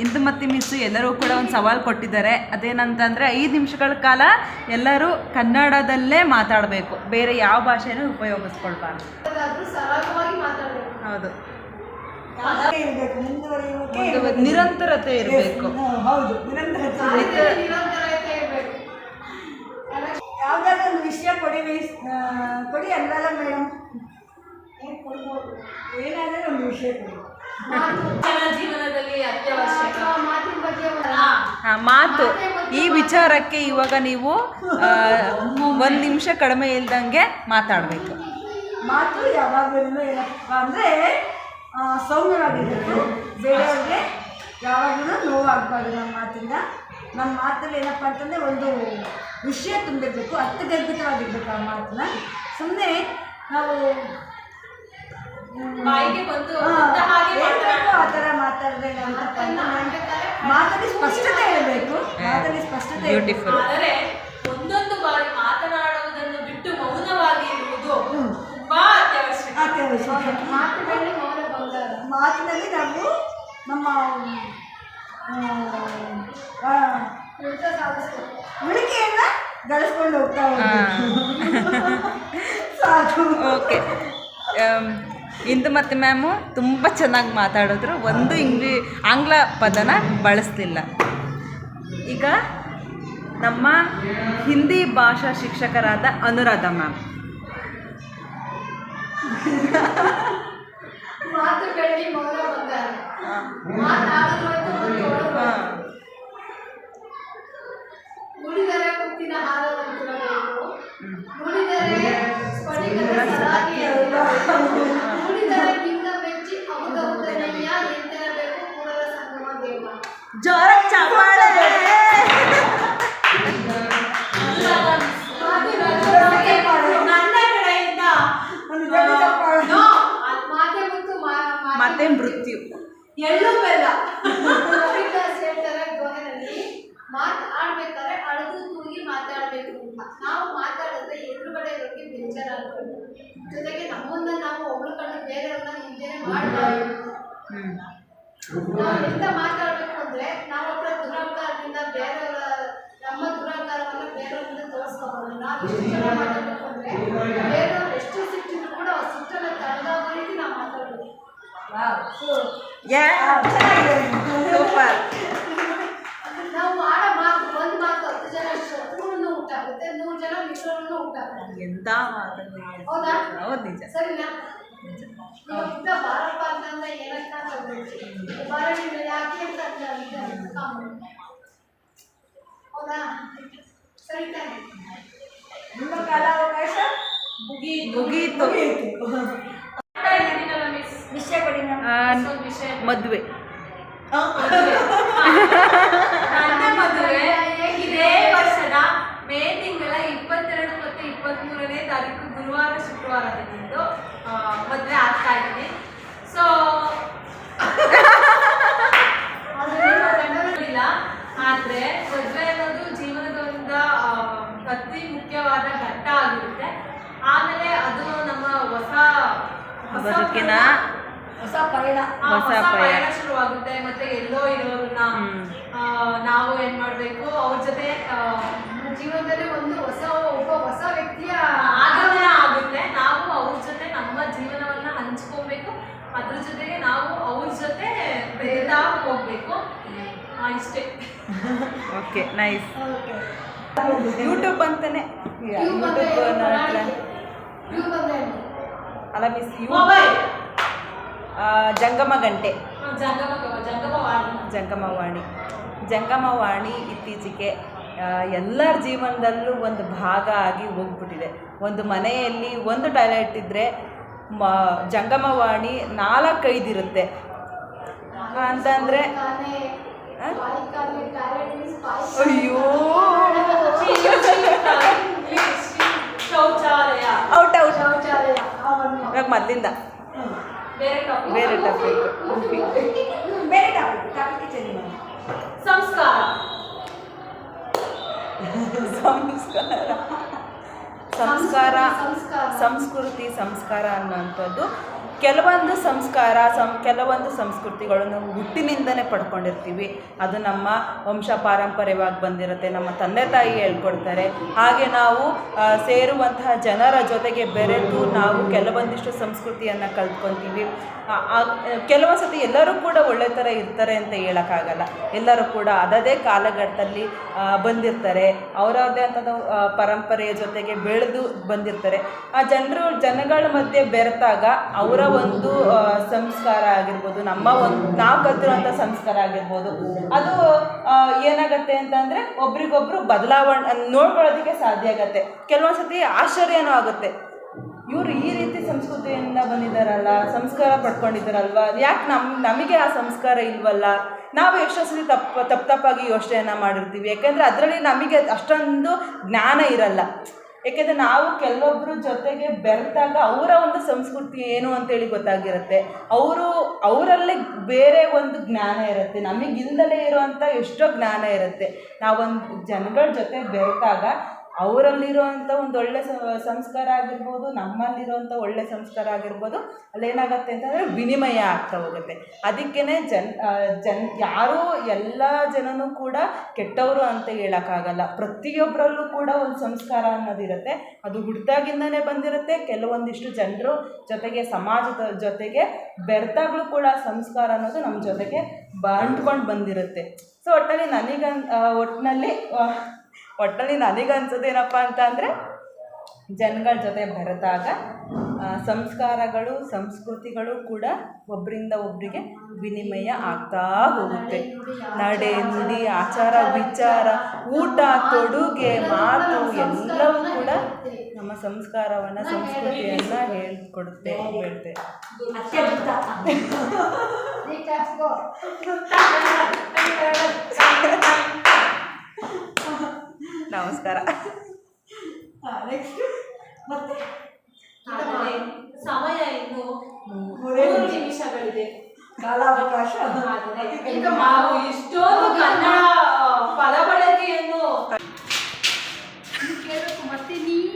Indumati miss ಎಲ್ಲರೂ ಕೂಡ ಒಂದು ಸವಾಲು ಕೊಟ್ಟಿದ್ದಾರೆ. ಅದೇನಂತಂದರೆ ಐದು ನಿಮಿಷಗಳ ಕಾಲ ಎಲ್ಲರೂ ಕನ್ನಡದಲ್ಲೇ ಮಾತಾಡಬೇಕು. ಬೇರೆ ಯಾವ ಭಾಷೆನೂ ಉಪಯೋಗಿಸ್ಕೊಳ್ಬಾರ್ದು. ಹೌದು. ನಿರಂತರತೆ ಇರಬೇಕು. ಹ್ಮ್, ಹೌದು ನಿರಂತರತೆ ಇರಬೇಕು. ಯಾವ್ದಾದ್ರು ಒಂದು ವಿಷಯ ಕೊಡಿ ಅಲ್ಲ ಆ, ಕೊಡಿ ಅಲ್ವಲ್ಲ ಮೇಡಮ್ ಏನಾದರೂ ಒಂದು ವಿಷಯ ಕೊಡಿ. ಜನ ಜೀವನದಲ್ಲಿ ಅತ್ಯವಶ್ಯಕ. ಮಾತಿನ ಬಗ್ಗೆ ಒಂದು- ಹಾ, ಮಾತು. ಈ ವಿಚಾರಕ್ಕೆ ಇವಾಗ ನೀವು ಒಂದು ನಿಮಿಷ ಕಡಿಮೆ ಇಲ್ದಂಗೆ ಮಾತಾಡಬೇಕು. ಮಾತು ಯಾವಾಗಲೂ ಏನಪ್ಪ ಅಂದರೆ ಸೌಮ್ಯವಾಗಿರಬೇಕು. ಬೇರೆಯವ್ರಿಗೆ ಯಾವಾಗಲೂ ನೋವಾಗಬಾರ್ದು ನಮ್ಮ ಮಾತಿಂದ. ನಮ್ಮ ಮಾತಲ್ಲಿ ಏನಪ್ಪ ಅಂತಂದರೆ ಒಂದು ವಿಷಯ ತುಂಬಿರಬೇಕು ಅರ್ಥಗರ್ಭಿತವಾಗಿರ್ಬೇಕು ಆ ಮಾತನ್ನ. ಸುಮ್ಮನೆ ನಾವು ಬಾಯಿಗೆ ಬಂದು ಆತರ ಆ ಥರ ಮಾತಾಡಿದ್ರೆ ಏನಂತಪ್ಪ ಅಂತಂದ್ರೆ ಮಾತಲ್ಲಿ ಸ್ಪಷ್ಟತೆ ಇರಬೇಕು. ಮಾತಲ್ಲಿ ಸ್ಪಷ್ಟತೆ. ಆದರೆ ಒಂದೊಂದು ಬಾರಿ ಮಾತನಾಡುವುದನ್ನು ಬಿಟ್ಟು ಮೌನವಾಗಿ ಇರುವುದು. ತುಂಬಾ ಅತ್ಯವಶ್ಯಕ. ಅತ್ಯವಶ್ಯಕ. ಮಾತಿನಲ್ಲಿ ಮೌನ ಬಂಗಾರ. ಮಾತಿನಲ್ಲಿ ನಾವು ನಮ್ಮ ಉಳಿಕೆಯನ್ನ ಗಳಿಸ್ಕೊಂಡು ಹೋಗ್ತಾ ಸಾಕು. ಓಕೆ ಇಂದು ಮತ್ತೆ ಮ್ಯಾಮು ತುಂಬ ಚೆನ್ನಾಗಿ ಮಾತಾಡಿದ್ರು. ಒಂದು ಇಂಗ್ಲಿ ಆಂಗ್ಲ ಪದನ ಬಳಸ್ತಿಲ್ಲ ಈಗ ನಮ್ಮ ಹಿಂದಿ ಭಾಷಾ ಶಿಕ್ಷಕರಾದ ಅನುರಾಧ ಮ್ಯಾಮ್ ಮಾತು ಆಡ್ಬೇಕಾದ್ರೆ ಅಳದು ತೂಗಿ ಮಾತಾಡ್ಬೇಕು ಅಂತ. ನಾವು ಮಾತಾಡಿದ್ರೆ ಎದುರುಗಡೆ ಇರೋರಿಗೆ ಬೇಜಾರಾಗ್ಬೇಕು ಜೊತೆಗೆ ನಮ್ಮನ್ನ ನಾವು ಹೊಗಳ್ಕೊಂಡು ಬೇರೆಯವ್ರನ್ನ ನಿಂದೇನೆ ಮಾಡಬಾರ್ದು. ನಾವು ಎಂತ ಮಾತಾಡ್ಬೇಕು ಅಂದ್ರೆ ನಾವು ಒಬ್ಬರ ದುರಾಕಾರದಿಂದ ಬೇರೆಯವರ ನಮ್ಮ ದುರಾಕಾರವನ್ನ ಬೇರೆಯವ್ರನ್ನ ತೋರಿಸ್ಕೋಬಹುದು ನಾವು ಎಷ್ಟು ಜನ ಮಾತಾಡ್ಬೇಕು ಅಂದ್ರೆ ಬೇರೆಯವ್ರು ಎಷ್ಟು ಸಿಟ್ಟಿದ್ರು ಕೂಡ ಆ ಸಿಟ್ಟನ್ನ ತಡೆದಾಗೋ ರೀತಿ ನಾವು ಮಾತಾಡಬೇಕು. ಯಾ ಸೂಪರ್ ನಾವು ಆಡೋ ಮಾತು ಒಂದು ಮಾತು ಹತ್ತು ಜನ ಶತ್ರುವನ್ನು ಉಂಟಾಗುತ್ತೆ ನೂರು ಜನ ಮಿತ್ರರನ್ನು ಉಂಟಾಗುತ್ತೆ ಎಂತ ಮಾತಲ್ಲಿ ಹೌದಾ ಹೌದು ನಿಜ ಸರಿನಾ ಇವಾಗ ಬಾರಪ್ಪ ಅಂತಂದ್ರೆ ಏನಕ್ಕ ಅಂತ ಬಾರ ನೀವು ಯಾಕೆ ಅಂತ ಅಂದ- ಅಂದ- ಅಂದ್ಕೊಂಡು. ಹೌದಾ? ಸರಿ ತಾನೆ ನಿಮ್ಮ ಕಾಲಾವಕಾಶ ಮುಗೀತು ಕೊಡಿ ಆ, ಮದುವೆ. ಮದುವೆ. ಇದೇ ವರ್ಷದ ಮೇ ತಿಂಗಳ ಇಪ್ಪತ್ತೆರಡು ಮತ್ತು ಇಪ್ಪತ್ತ್ಮೂರನೇ ತಾರೀಕು ಗುರುವಾರ ಶುಕ್ರವಾರ ಆ, ಮದುವೆ ಆಗ್ತಾ ಇದ್ದೀನಿ. ಸೊ ಇಲ್ಲ ಆದರೆ ಮದುವೆ ಅನ್ನೋದು ಜೀವನದ ಒಂದು ಆ, ಅತಿ ಮುಖ್ಯವಾದ ಘಟ್ಟ ಆಗಿರುತ್ತೆ. ಆಮೇಲೆ ಅದು ನಮ್ಮ ಹೊಸ ಹೊಸ ಬದುಕಿನ ಹೊಸ ಪಯಣ. ಹೊಸ ಪಯಣ. ಶುರುವಾಗುತ್ತೆ. ಮತ್ತೆ ಎಲ್ಲೋ ಇರೋರನ್ನ ನಾವು ಏನ್ ಮಾಡ್ಬೇಕು? ಅವ್ರ ಜೊತೆ ಜೀವನದಲ್ಲಿ ಒಂದು ಹೊಸ ಒಬ್ಬ ಹೊಸ ವ್ಯಕ್ತಿಯ ಆಗಮನ ಆಗುತ್ತೆ. ನಾವು ಅವ್ರ ಜೊತೆ ನಮ್ಮ ಜೀವನವನ್ನ ಹಂಚ್ಕೊಬೇಕು. ಅದ್ರ ಜೊತೆಗೆ ನಾವು ಅವ್ರ ಜೊತೆ ಬೆಳೆದಾ ಹೋಗ್ಬೇಕು. ಆ, ಇಷ್ಟೇ. Okay nice. ಯೂಟ್ಯೂಬ್ ಅಂತಾನೆ. ಅಲ್ಲ ಮಿಸ್ ಯೂ ಮೊಬೈಲ್. ಜಂಗಮ ಗಂಟೆ. ಜಂಗಮ ಜಂಗಮವಾಣಿ ಜಂಗಮವಾಣಿ ಜಂಗಮವಾಣಿ ಇತ್ತೀಚೆಗೆ ಎಲ್ಲರ ಜೀವನದಲ್ಲೂ ಒಂದು ಭಾಗ ಆಗಿ ಹೋಗ್ಬಿಟ್ಟಿದೆ. ಒಂದು ಮನೆಯಲ್ಲಿ ಒಂದು ಟಾಯ್ಲೆಟ್ ಇದ್ದರೆ ಮ, ಜಂಗಮವಾಣಿ ಅಂತಂದರೆ ಕಾಲಿ ಟ್ಯಾಲೆಂಟ್ ಮೀನ್ಸ್ ಅಯ್ಯೋ! ಔಟ್ ಔಟ್ ಇವಾಗ ಮೊದಲಿಂದ. ಬೇರೆ ಟಾಪಿಕ್ ಬೇರೆ ಟಾಪಿಕ್ ಸಂಸ್ಕಾರ. ಸಂಸ್ಕಾರ ಸಂಸ್ಕಾರ. ಸಂಸ್ಕೃತಿ ಸಂಸ್ಕಾರ ಅನ್ನುವಂಥದ್ದು ಕೆಲವೊಂದು ಸಂಸ್ಕಾರ, ಸಂ, ಕೆಲವೊಂದು ಸಂಸ್ಕೃತಿಗಳು ನಾವು ಹುಟ್ಟಿನಿಂದನೇ ಪಡ್ಕೊಂಡಿರ್ತೀವಿ. ಅದು ನಮ್ಮ ವಂಶ ಪಾರಂಪರ್ಯವಾಗಿ ಬಂದಿರುತ್ತೆ, ನಮ್ಮ ತಂದೆ ತಾಯಿ ಹೇಳ್ಕೊಡ್ತಾರೆ. ಹಾಗೆ ನಾವು ಸೇರುವಂತಹ ಜನರ ಜೊತೆಗೆ ಬೆರೆತು ನಾವು ಕೆಲವೊಂದಿಷ್ಟು ಸಂಸ್ಕೃತಿಯನ್ನು ಕಲ್ತ್ಕೊತೀವಿ. ಕೆಲವೊಂದು ಸತಿ ಎಲ್ಲರೂ ಕೂಡ ಒಳ್ಳೆ ಥರ ಇರ್ತಾರೆ ಅಂತ ಹೇಳೋಕ್ಕಾಗಲ್ಲ. ಎಲ್ಲರೂ ಕೂಡ ಅದದೇ ಕಾಲಘಟ್ಟದಲ್ಲಿ ಬಂದಿರ್ತಾರೆ. ಅವರದೇ ಅಂತ ಪರಂಪರೆಯ ಜೊತೆಗೆ ಬೆಳೆದು ಬಂದಿರ್ತಾರೆ. ಆ, ಜನರು, ಜನಗಳ ಮಧ್ಯೆ ಬೆರೆತಾಗ ಅವರ ಒಂದು ಸಂಸ್ಕಾರ ಆಗಿರ್ಬೋದು, ನಮ್ಮ ಒಂದು, ನಾವು ಕಲ್ತಿರೋಂಥ ಸಂಸ್ಕಾರ ಆಗಿರ್ಬೋದು. ಅದು ಏನಾಗುತ್ತೆ ಅಂತಂದರೆ ಒಬ್ರಿಗೊಬ್ರು ಬದಲಾವಣೆ, ನೋಡ್ಕೊಳ್ಳೋದಕ್ಕೆ ಸಾಧ್ಯ ಆಗತ್ತೆ. ಕೆಲವೊಂದ್ಸತಿ ಆಶ್ಚರ್ಯನೂ ಆಗುತ್ತೆ. ಇವರು ಈ ರೀತಿ ಸಂಸ್ಕೃತಿಯಿಂದ ಬಂದಿದ್ದಾರಲ್ಲ, ಸಂಸ್ಕಾರ ಪಡ್ಕೊಂಡಿದ್ದಾರಲ್ವ? ಯಾಕೆ ನಮ್ಮ ನಮಗೆ ಆ ಸಂಸ್ಕಾರ ಇಲ್ವಲ್ಲ? ನಾವು ಎಷ್ಟೋ ಸತಿ ತಪ್ಪು ತಪ್ಪು ತಪ್ಪಾಗಿ ಯೋಚನೆಯನ್ನು ಮಾಡಿರ್ತೀವಿ. ಯಾಕೆಂದರೆ ಅದರಲ್ಲಿ ನಮಗೆ ಅಷ್ಟೊಂದು ಜ್ಞಾನ ಇರಲ್ಲ. ಏಕೆಂದರೆ ನಾವು ಕೆಲವೊಬ್ಬರ ಜೊತೆಗೆ ಬೆರೆತಾಗ ಅವರ ಒಂದು ಸಂಸ್ಕೃತಿ ಏನು ಅಂತೇಳಿ ಗೊತ್ತಾಗಿರುತ್ತೆ. ಅವರು ಅವರಲ್ಲೇ ಬೇರೆ ಒಂದು ಜ್ಞಾನ ಇರುತ್ತೆ. ನಮಗಿಲ್ದಲೇ ಇರುವಂಥ ಎಷ್ಟೋ ಜ್ಞಾನ ಇರುತ್ತೆ. ನಾವೊಂದು ಜನಗಳ ಜೊತೆ ಬೆರೆತಾಗ ಅವರಲ್ಲಿರುವಂಥ ಒಂದು ಒಳ್ಳೆ ಸಂಸ್ಕಾರ ಆಗಿರ್ಬೋದು ನಮ್ಮಲ್ಲಿರುವಂಥ ಒಳ್ಳೆ ಸಂಸ್ಕಾರ ಆಗಿರ್ಬೋದು, ಅಲ್ಲೇನಾಗತ್ತೆ ಅಂತಂದರೆ ವಿನಿಮಯ ಆಗ್ತಾ ಹೋಗುತ್ತೆ. ಅದಕ್ಕೇ ಜನ್ ಜನ್, ಯಾರೂ ಎಲ್ಲ ಜನನೂ ಕೂಡ ಕೆಟ್ಟವರು ಅಂತ ಹೇಳೋಕ್ಕಾಗಲ್ಲ. ಪ್ರತಿಯೊಬ್ಬರಲ್ಲೂ ಕೂಡ ಒಂದು ಸಂಸ್ಕಾರ ಅನ್ನೋದಿರುತ್ತೆ. ಅದು ಹುಡ್ದಾಗಿಂದನೇ ಬಂದಿರುತ್ತೆ. ಕೆಲವೊಂದಿಷ್ಟು ಜನರು ಜೊತೆಗೆ ಸಮಾಜದ ಜೊತೆಗೆ ಬೆರ್ತಾಗ್ಲೂ ಕೂಡ ಸಂಸ್ಕಾರ ಅನ್ನೋದು ನಮ್ಮ ಜೊತೆಗೆ ಅಂಟ್ಕೊಂಡು ಬಂದಿರುತ್ತೆ. ಸೊ ಒಟ್ಟಲ್ಲಿ ನನಗನ್ ಒಟ್ಟಿನಲ್ಲಿ ಒಟ್ಟಲ್ಲಿ ನನಗನ್ಸೋದೇನಪ್ಪ ಅಂತ ಅಂದರೆ ಜನಗಳ ಜೊತೆ ಬೆರೆತಾಗ ಸಂಸ್ಕಾರಗಳು ಸಂಸ್ಕೃತಿಗಳು ಕೂಡ ಒಬ್ಬರಿಂದ ಒಬ್ಬರಿಗೆ ವಿನಿಮಯ ಆಗ್ತಾ ಹೋಗುತ್ತೆ. ನಡೆ ನುಡಿ ಆಚಾರ ವಿಚಾರ ಊಟ ತೊಡುಗೆ ಮಾತು ಎಲ್ಲವೂ ಕೂಡ ನಮ್ಮ ಸಂಸ್ಕಾರವನ್ನು ಸಂಸ್ಕೃತಿಯನ್ನು ಹೇಳ್ಕೊಡುತ್ತೆ ಹೇಳ್ತೆ. ನಮಸ್ಕಾರ. ಸಮಯ ಇನ್ನು ಮೂರೇ ನಿಮಿಷಗಳಿದೆ. ಕಾಲಾವಕಾಶ. ನಾವು ಇಷ್ಟೊಂದು ಕನ್ನಡ ಪದ ಬಳಕೆಯನ್ನು ಮತ್ತೆ ನೀವು